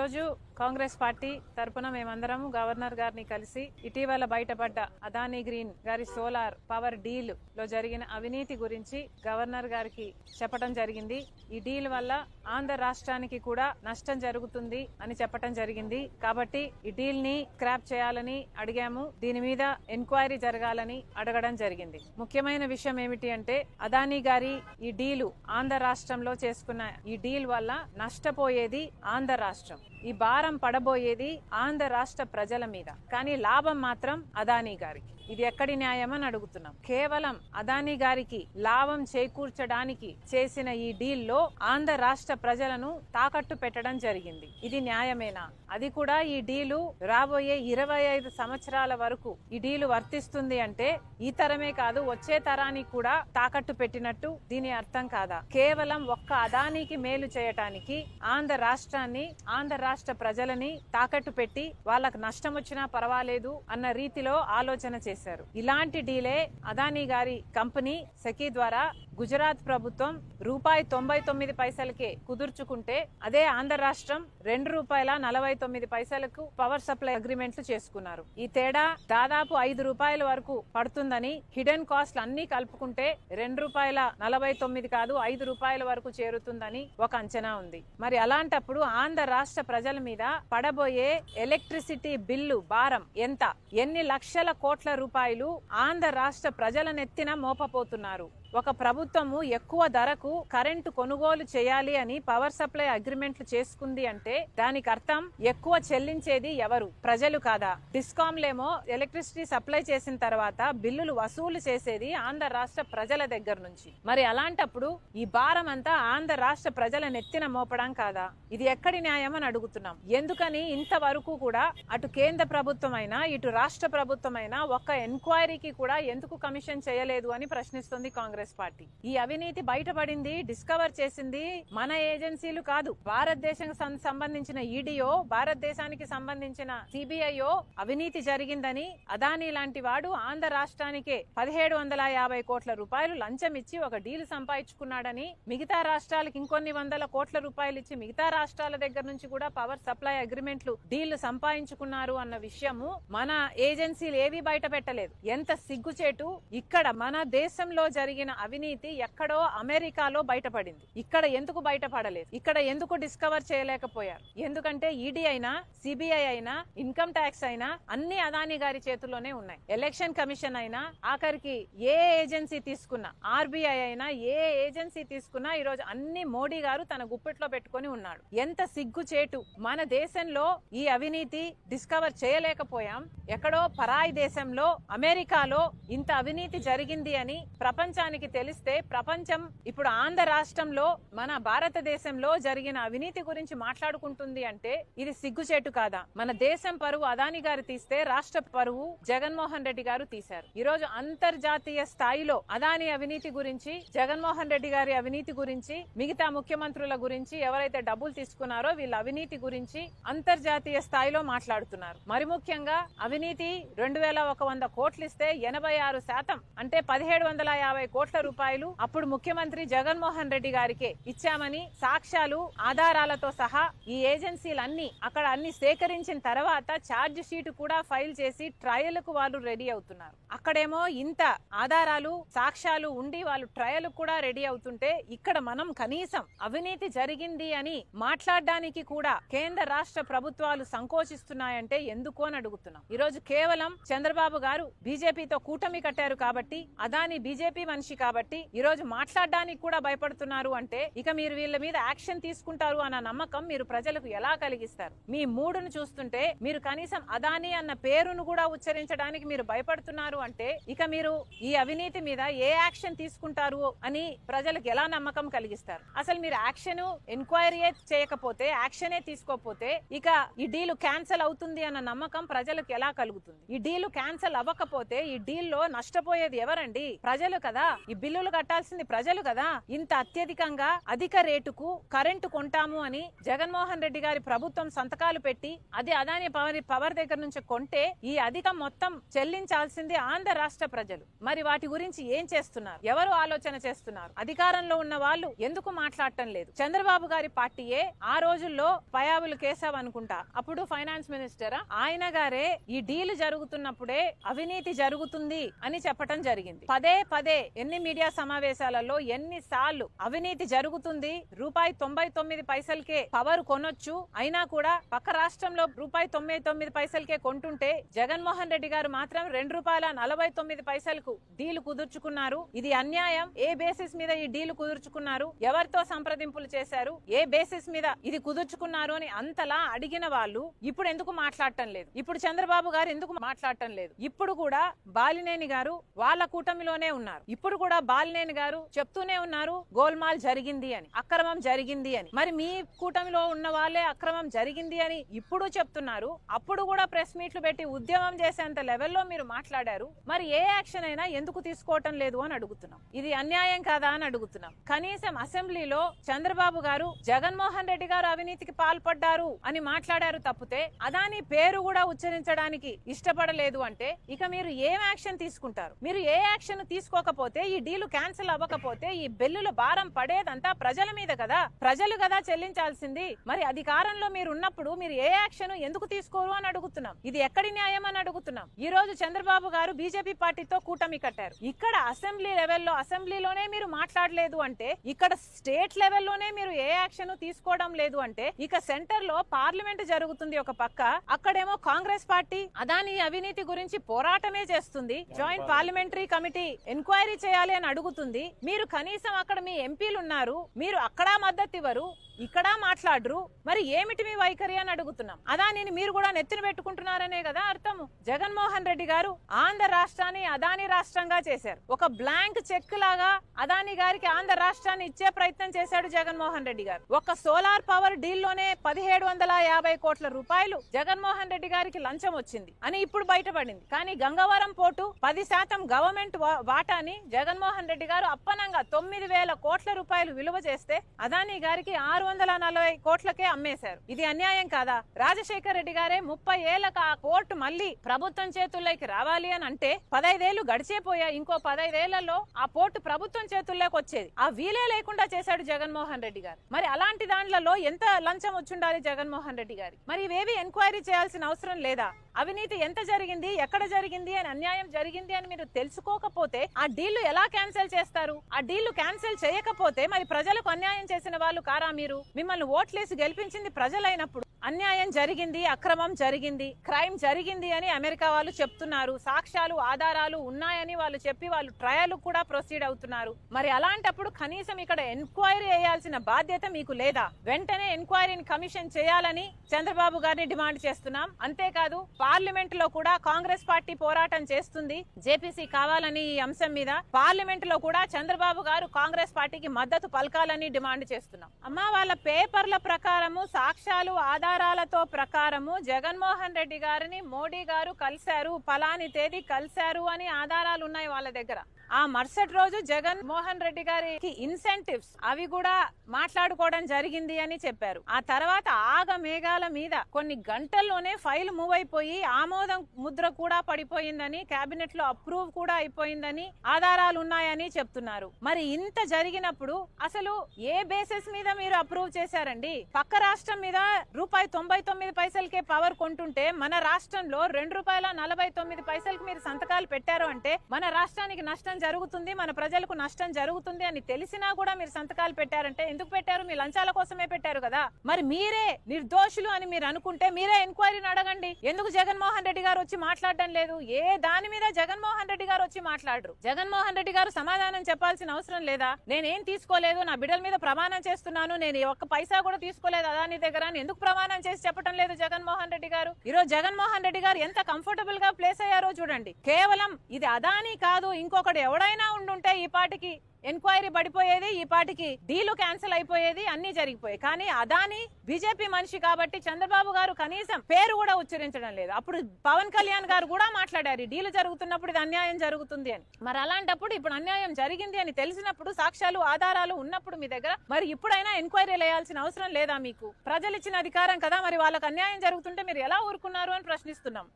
ఈరోజు కాంగ్రెస్ పార్టీ తరపున మేమందరం గవర్నర్ గారిని కలిసి ఇటీవల బయటపడ్డ అదానీ గ్రీన్ గారి సోలార్ పవర్ డీల్లో జరిగిన అవినీతి గురించి గవర్నర్ గారికి చెప్పడం జరిగింది. ఈ డీల్ వల్ల ఆంధ్ర రాష్ట్రానికి కూడా నష్టం జరుగుతుంది అని చెప్పడం జరిగింది. కాబట్టి ఈ డీల్ని స్క్రాప్ చేయాలని అడిగాము. దీని మీద ఎంక్వైరీ జరగాలని అడగడం జరిగింది. ముఖ్యమైన విషయం ఏమిటి అంటే అదానీ గారి ఈ డీలు ఆంధ్ర రాష్ట్రంలో చేసుకున్న ఈ డీల్ వల్ల నష్టపోయేది ఆంధ్ర రాష్ట్రం. ఈ భారం పడబోయేది ఆంధ్ర రాష్ట్ర ప్రజల మీద. కానీ లాభం మాత్రం అదానీ గారికి. ఇది ఎక్కడి న్యాయమని అడుగుతున్నాం. కేవలం అదానీ గారికి లాభం చేకూర్చడానికి చేసిన ఈ డీల్లో ఆంధ్ర రాష్ట్ర ప్రజలను తాకట్టు పెట్టడం జరిగింది. ఇది న్యాయమేనా? అది కూడా ఈ డీలు రాబోయే ఇరవై ఐదు సంవత్సరాల వరకు ఈ డీలు వర్తిస్తుంది అంటే ఈ తరమే కాదు వచ్చే తరానికి కూడా తాకట్టు పెట్టినట్టు దీని అర్థం కాదా? కేవలం ఒక్క అదానికి మేలు చేయటానికి ఆంధ్ర రాష్ట్రాన్ని ఆంధ్ర రాష్ట్ర ప్రజలని తాకట్టు పెట్టి వాళ్ళకు నష్టం వచ్చినా పర్వాలేదు అన్న రీతిలో ఆలోచన చేశారు. ఇలాంటి డీలే అదానీ గారి కంపెనీ సెకీ ద్వారా గుజరాత్ ప్రభుత్వం రూపాయి తొంభై తొమ్మిది పైసలకే కుదుర్చుకుంటే అదే ఆంధ్ర రాష్ట్రం రెండు రూపాయల నలభై తొమ్మిది పైసలకు పవర్ సప్లై అగ్రిమెంట్లు చేసుకున్నారు. ఈ తేడా దాదాపు ఐదు రూపాయల వరకు పడుతుందని హిడెన్ కాస్ట్ అన్ని కలుపుకుంటే రెండు రూపాయల నలభై తొమ్మిది కాదు ఐదు రూపాయల వరకు చేరుతుందని ఒక అంచనా ఉంది. మరి అలాంటప్పుడు ఆంధ్ర రాష్ట్ర ప్రజల మీద పడబోయే ఎలక్ట్రిసిటీ బిల్లు భారం ఎంత? ఎన్ని లక్షల కోట్ల రూపాయలు ఆంధ్ర రాష్ట్ర ప్రజల నెత్తిన మోపపోతున్నారు? ఒక ప్రభుత్వము ఎక్కువ ధరకు కరెంటు కొనుగోలు చేయాలి అని పవర్ సప్లై అగ్రిమెంట్లు చేసుకుంది అంటే దానికి అర్థం ఎక్కువ చెల్లించేది ఎవరు? ప్రజలు కాదా? డిస్కామ్లేమో ఎలక్ట్రిసిటీ సప్లై చేసిన తర్వాత బిల్లులు వసూలు చేసేది ఆంధ్ర రాష్ట్ర ప్రజల దగ్గర నుంచి. మరి అలాంటప్పుడు ఈ భారం అంతా ఆంధ్ర రాష్ట్ర ప్రజల నెత్తిన మోపడం కాదా? ఇది ఎక్కడి న్యాయం అని అడుగుతున్నాం. ఎందుకని ఇంతవరకు కూడా అటు కేంద్ర ప్రభుత్వం అయినా ఇటు రాష్ట్ర ప్రభుత్వం అయినా ఒక్క ఎంక్వైరీకి కూడా ఎందుకు కమిషన్ చేయలేదు అని ప్రశ్నిస్తుంది కాంగ్రెస్ పార్టీ. ఈ అవినీతి బయటపడింది డిస్కవర్ చేసింది మన ఏజెన్సీలు కాదు. భారతదేశం సంబంధించిన ఈడీఓ భారతదేశానికి సంబంధించిన సిబిఐఓ అవినీతి జరిగిందని అదానీ లాంటి వాడు ఆంధ్ర రాష్ట్రానికే పదిహేడు వందల యాభై కోట్ల రూపాయలు లంచం ఇచ్చి ఒక డీల్ సంపాదించుకున్నాడని మిగతా రాష్ట్రాలకు ఇంకొన్ని వందల కోట్ల రూపాయలు ఇచ్చి మిగతా రాష్ట్రాల దగ్గర నుంచి కూడా పవర్ సప్లై అగ్రిమెంట్లు డీల్ సంపాదించుకున్నారు అన్న విషయము మన ఏజెన్సీలు ఏవి బయట పెట్టలేదు ఎంత సిగ్గుచేటు ఇక్కడ మన దేశంలో జరిగిన అవినీతి ఎక్కడో అమెరికాలో బయటపడింది. ఇక్కడ ఎందుకు బయటపడలేదు? ఇక్కడ ఎందుకు డిస్కవర్ చేయలేకపోయారు? ఎందుకంటే ఈడీ అయినా సిబిఐ అయినా ఇన్కమ్ ట్యాక్స్ అయినా అన్ని అదాని గారి చేతుల్లోనే ఉన్నాయి. ఎలక్షన్ కమిషన్ అయినా ఆఖరికి ఏ ఏజెన్సీ తీసుకున్నా ఆర్బీఐ అయినా ఏ ఏజెన్సీ తీసుకున్నా ఈ రోజు అన్ని మోడీ గారు తన గుప్పెట్లో పెట్టుకొని ఉన్నాడు. ఎంత సిగ్గుచేటు మన దేశంలో ఈ అవినీతి డిస్కవర్ చేయలేకపోయాం. ఎక్కడో పరాయి దేశంలో అమెరికాలో ఇంత అవినీతి జరిగింది అని ప్రపంచానికి తెలిస్తే ప్రపంచం ఇప్పుడు ఆంధ్ర రాష్ట్రంలో మన భారతదేశంలో జరిగిన అవినీతి గురించి మాట్లాడుకుంటుంది అంటే ఇది సిగ్గుచేటు కాదా? మన దేశం పరువు అదాని గారు తీస్తే రాష్ట్ర పరువు జగన్మోహన్ రెడ్డి గారు తీశారు. ఈ రోజు అంతర్జాతీయ స్థాయిలో అదాని అవినీతి గురించి జగన్మోహన్ రెడ్డి గారి అవినీతి గురించి మిగతా ముఖ్యమంత్రుల గురించి ఎవరైతే డబ్బులు తీసుకున్నారో వీళ్ళ అవినీతి గురించి అంతర్జాతీయ స్థాయిలో మాట్లాడుతున్నారు. మరి ముఖ్యంగా అవినీతి రెండు వేల ఒక వంద కోట్లు ఇస్తే ఎనభై ఆరు శాతం అంటే పదిహేడు వందల యాభై కోట్లు రూపాయలు అప్పుడు ముఖ్యమంత్రి జగన్మోహన్ రెడ్డి గారికే ఇచ్చామని సాక్ష్యాలు ఆధారాలతో సహా ఈ ఏజెన్సీలన్నీ అక్కడ అన్ని సేకరించిన తర్వాత ఛార్జ్ షీట్ కూడా ఫైల్ చేసి ట్రయల్కు వాళ్ళు రెడీ అవుతున్నారు. అక్కడేమో ఇంత ఆధారాలు సాక్ష్యాలు ఉండి వాళ్ళు ట్రయల్ కూడా రెడీ అవుతుంటే ఇక్కడ మనం కనీసం అవినీతి జరిగింది అని మాట్లాడడానికి కూడా కేంద్ర రాష్ట్ర ప్రభుత్వాలు సంకోచిస్తున్నాయంటే ఎందుకు అని అడుగుతున్నాం. ఈ రోజు కేవలం చంద్రబాబు గారు బీజేపీతో కూటమి కట్టారు కాబట్టి అదాని బీజేపీ మనిషి కాబట్టి ఈ రోజు మాట్లాడడానికి కూడా భయపడుతున్నారు అంటే ఇక మీరు వీళ్ళ మీద యాక్షన్ తీసుకుంటారు అన్న నమ్మకం మీరు ప్రజలకు ఎలా కలిగిస్తారు? మీ మూడును చూస్తుంటే మీరు కనీసం అదాని అన్న పేరును కూడా ఉచ్చరించడానికి మీరు భయపడుతున్నారు అంటే ఇక మీరు ఈ అవినీతి మీద ఏ యాక్షన్ తీసుకుంటారు అని ప్రజలకు ఎలా నమ్మకం కలిగిస్తారు? అసలు మీరు యాక్షన్ ఎంక్వైరీ చేయకపోతే యాక్షనే తీసుకోకపోతే ఇక ఈ డీల్ క్యాన్సిల్ అవుతుంది అన్న నమ్మకం ప్రజలకు ఎలా కలుగుతుంది? ఈ డీల్ క్యాన్సిల్ అవ్వకపోతే ఈ డీల్లో నష్టపోయేది ఎవరండి? ప్రజలు కదా. ఈ బిల్లులు కట్టాల్సింది ప్రజలు కదా. ఇంత అత్యధికంగా అధిక రేటుకు కరెంటు కొంటాము అని జగన్మోహన్ రెడ్డి గారి ప్రభుత్వం సంతకాలు పెట్టి అది అదాని పవర్ పవర్ దగ్గర నుంచి కొంటే ఈ అధిక మొత్తం చెల్లించాల్సింది ఆంధ్ర రాష్ట్ర ప్రజలు. మరి వాటి గురించి ఏం చేస్తున్నారు? ఎవరు ఆలోచన చేస్తున్నారు? అధికారంలో ఉన్న వాళ్ళు ఎందుకు మాట్లాడటం లేదు? చంద్రబాబు గారి పార్టీయే ఆ రోజుల్లో పయాబులు కేశవ్ అనుకుంటా. అప్పుడు ఫైనాన్స్ మినిస్టర్? ఆయన గారే ఈ డీల్ జరుగుతున్నప్పుడే అవినీతి జరుగుతుంది అని చెప్పటం జరిగింది. పదే పదే అన్ని మీడియా సమావేశాలలో ఎన్నిసార్లు అవినీతి జరుగుతుంది. రూపాయి తొంభై తొమ్మిది పైసలకే పవర్ కొనొచ్చు. అయినా కూడా పక్క రాష్ట్రంలో రూపాయి తొంభై తొమ్మిది పైసలకే కొంటుంటే జగన్మోహన్ రెడ్డి గారు మాత్రం రెండు రూపాయల నలభై తొమ్మిది పైసలకు డీల్ కుదుర్చుకున్నారు. ఇది అన్యాయం. ఏ బేసిస్ మీద ఈ డీల్ కుదుర్చుకున్నారు? ఎవరితో సంప్రదింపులు చేశారు? ఏ బేసిస్ మీద ఇది కుదుర్చుకున్నారు అని అంతలా అడిగిన వాళ్ళు ఇప్పుడు ఎందుకు మాట్లాడటం లేదు? ఇప్పుడు చంద్రబాబు గారు ఎందుకు మాట్లాడటం లేదు? ఇప్పుడు కూడా బాలినేని గారు వాళ్ళ కూటమిలోనే ఉన్నారు. ఇప్పుడు కూడా బాలినేని గారు చెప్తూనే ఉన్నారు గోల్మాల్ జరిగింది అని అక్రమం జరిగింది అని. మరి మీ కూటమిలో ఉన్న వాళ్ళే అక్రమం జరిగింది అని ఇప్పుడు చెప్తున్నారు. అప్పుడు కూడా ప్రెస్ మీట్లు పెట్టి ఉద్యమం చేసేంత లెవెల్లో మీరు మాట్లాడారు. మరి ఏ యాక్షన్ అయినా ఎందుకు తీసుకోవటం లేదు అని అడుగుతున్నాం. ఇది అన్యాయం కాదా అని అడుగుతున్నాం. కనీసం అసెంబ్లీలో చంద్రబాబు గారు జగన్మోహన్ రెడ్డి గారు అవినీతికి పాల్పడ్డారు అని మాట్లాడారు తప్పితే అదాని పేరు కూడా ఉచ్చరించడానికి ఇష్టపడలేదు అంటే ఇక మీరు ఏం యాక్షన్ తీసుకుంటారు? మీరు ఏ యాక్షన్ తీసుకోకపోతే ఈ డీలు క్యాన్సిల్ అవ్వకపోతే ఈ బిల్లుల భారం పడేదంతా ప్రజల మీద కదా? ప్రజలు కదా చెల్లించాల్సింది. మరి అధికారంలో మీరు ఉన్నప్పుడు మీరు ఏ యాక్షన్ ఎందుకు తీసుకోరు అని అడుగుతున్నాం. ఇది ఎక్కడి న్యాయం అని అడుగుతున్నాం. ఈ రోజు చంద్రబాబు గారు బీజేపీ పార్టీతో కూటమి కట్టారు. ఇక్కడ అసెంబ్లీ లెవెల్లో అసెంబ్లీలోనే మీరు మాట్లాడలేదు అంటే ఇక్కడ స్టేట్ లెవెల్లోనే మీరు ఏ యాక్షన్ తీసుకోవడం లేదు అంటే ఇక సెంటర్లో పార్లమెంట్ జరుగుతుంది ఒక పక్క అక్కడేమో కాంగ్రెస్ పార్టీ అదాని అవినీతి గురించి పోరాటమే చేస్తుంది. జాయింట్ పార్లమెంటరీ కమిటీ ఎంక్వైరీ చేయాలి అని అడుగుతుంది. మీరు కనీసం అక్కడ మీ ఎంపీలు ఉన్నారు మీరు అక్కడ మద్దతు ఇవ్వరు ఇక్కడ మాట్లాడరు మరి ఏమిటి మీ వైఖరి అని అడుగుతున్నాం. అదానిని మీరు కూడా నెత్తిన పెట్టుకుంటున్నారనే కదా అర్థము. జగన్మోహన్ రెడ్డి గారు ఆంధ్ర రాష్ట్రాన్ని అదాని రాష్ట్రంగా చేశారు. ఒక బ్లాంక్ చెక్ లాగా అదాని గారికి ఆంధ్ర రాష్ట్రాన్ని ఇచ్చే ప్రయత్నం చేశాడు జగన్మోహన్ రెడ్డి గారు. ఒక సోలార్ పవర్ డీల్లోనే పదిహేడు వందల యాభై కోట్ల రూపాయలు జగన్మోహన్ రెడ్డి గారికి లంచం వచ్చింది అని ఇప్పుడు బయటపడింది. కానీ గంగవరం పోర్టు పది శాతం గవర్నమెంట్ వాటాని జగన్ జగన్మోహన్ రెడ్డి గారు అప్పనంగా తొమ్మిది వేల కోట్ల రూపాయలు విలువ చేస్తే అదాని గారికి ఆరు వందల నలభై కోట్లకే అమ్మేశారు. ఇది అన్యాయం కాదా? రాజశేఖర్ రెడ్డి గారే ముప్పై ఏళ్ళకు ఆ కోర్టు మళ్ళీ ప్రభుత్వం చేతుల్లోకి రావాలి అని అంటే పదైదేళ్ళు గడిచేపోయా ఇంకో పదైదేళ్ళలో ఆ పోర్టు ప్రభుత్వం చేతుల్లోకి వచ్చేది. ఆ వీలే లేకుండా చేశాడు జగన్మోహన్ రెడ్డి గారు. మరి అలాంటి దాంట్లలో ఎంత లంచం వచ్చుండాలి జగన్మోహన్ రెడ్డి గారి? మరి ఇవేవి ఎంక్వైరీ చేయాల్సిన అవసరం లేదా? అవినీతి ఎంత జరిగింది? ఎక్కడ జరిగింది? అని అన్యాయం జరిగింది అని మీరు తెలుసుకోకపోతే ఆ డీళ్ళు ఎలా క్యాన్సిల్ చేస్తారు? ఆ డీళ్ళు క్యాన్సిల్ చేయకపోతే మరి ప్రజలకు అన్యాయం చేసిన వాళ్ళు కారా మీరు? మిమ్మల్ని ఓట్లేసి గెలిపించింది ప్రజలైనప్పుడు. అన్యాయం జరిగింది అక్రమం జరిగింది క్రైమ్ జరిగింది అని అమెరికా వాళ్ళు చెప్తున్నారు. సాక్ష్యాలు ఆధారాలు ఉన్నాయని వాళ్ళు చెప్పి వాళ్ళు ట్రయల్ కూడా ప్రొసీడ్ అవుతున్నారు. మరి అలాంటప్పుడు కనీసం ఇక్కడ ఎంక్వైరీ చేయాల్సిన బాధ్యత మీకు లేదా? వెంటనే ఎంక్వైరీని కమిషన్ చేయాలని చంద్రబాబు గారిని డిమాండ్ చేస్తున్నాం. అంతేకాదు పార్లమెంట్లో కూడా కాంగ్రెస్ పార్టీ పోరాటం చేస్తుంది. జేపీసీ కావాలని ఈ అంశం మీద పార్లమెంట్లో కూడా చంద్రబాబు గారు కాంగ్రెస్ పార్టీకి మద్దతు పలకాలని డిమాండ్ చేస్తున్నాం. అమ్మా వాళ్ళ పేపర్ల ప్రకారము సాక్ష్యాలు ఆధారాలతో ప్రకారము జగన్మోహన్ రెడ్డి గారిని మోడీ గారు కలిశారు ఫలాని తేదీ కలిశారు అని ఆధారాలు ఉన్నాయి వాళ్ళ దగ్గర. ఆ మరుసటి రోజు జగన్ మోహన్ రెడ్డి గారికి ఇన్సెంటివ్స్ అవి కూడా మాట్లాడుకోవడం జరిగింది అని చెప్పారు. ఆ తర్వాత ఆగ మేఘాల మీద కొన్ని గంటల్లోనే ఫైల్ మూవ్ అయిపోయి ఆమోదం ముద్ర కూడా పడిపోయిందని కేబినెట్లో అప్రూవ్ కూడా అయిపోయిందని ఆధారాలు ఉన్నాయని చెప్తున్నారు. మరి ఇంత జరిగినప్పుడు అసలు ఏ బేసిస్ మీద మీరు అప్రూవ్ చేశారండి? పక్క రాష్ట్రం మీద రూపాయి తొంభై తొమ్మిది పైసలకే పవర్ కొంటుంటే మన రాష్ట్రంలో రెండు రూపాయల నలభై తొమ్మిది పైసలకి మీరు సంతకాలు పెట్టారు అంటే మన రాష్ట్రానికి నష్టం జరుగుతుంది మన ప్రజలకు నష్టం జరుగుతుంది అని తెలిసినా కూడా మీరు సంతకాలు పెట్టారంటే ఎందుకు పెట్టారు? మీ లంచాల కోసమే పెట్టారు కదా. మరి మీరే నిర్దోషులు అని మీరు అనుకుంటే మీరే ఎంక్వైరీని అడగండి. ఎందుకు జగన్మోహన్ రెడ్డి గారు వచ్చి మాట్లాడడం లేదు? ఏ దాని మీద జగన్మోహన్ రెడ్డి గారు వచ్చి మాట్లాడరు? జగన్మోహన్ రెడ్డి గారు సమాధానం చెప్పాల్సిన అవసరం లేదా? నేనేం తీసుకోలేదు? నా బిడ్డల మీద ప్రమాణం చేస్తున్నాను. నేను ఒక్క పైసా కూడా తీసుకోలేదు అదాని దగ్గర ఎందుకు ప్రమాణం చేసి చెప్పడం లేదు జగన్మోహన్ రెడ్డి గారు. ఈ రోజు జగన్మోహన్ రెడ్డి గారు ఎంత కంఫర్టబుల్గా ప్లేస్ అయ్యారో చూడండి. కేవలం ఇది అదాని కాదు ఇంకొకటి ఎవడైనా ఉండుంటే ఈ పాటికి ఎంక్వైరీ పడిపోయేది ఈ పాటికి డీలు క్యాన్సిల్ అయిపోయేది అన్ని జరిగిపోయాయి. కానీ అదాని బీజేపీ మనిషి కాబట్టి చంద్రబాబు గారు కనీసం పేరు కూడా ఉచ్చరించడం లేదు. అప్పుడు పవన్ కళ్యాణ్ గారు కూడా మాట్లాడారు డీలు జరుగుతున్నప్పుడు ఇది అన్యాయం జరుగుతుంది అని. మరి అలాంటప్పుడు ఇప్పుడు అన్యాయం జరిగింది అని తెలిసినప్పుడు సాక్ష్యాలు ఆధారాలు ఉన్నప్పుడు మీ దగ్గర మరి ఇప్పుడైనా ఎంక్వైరీ వేయాల్సిన అవసరం లేదా మీకు? ప్రజలు ఇచ్చిన అధికారం కదా మరి వాళ్ళకి అన్యాయం జరుగుతుంటే మీరు ఎలా ఊరుకున్నారు అని ప్రశ్నిస్తున్నాం.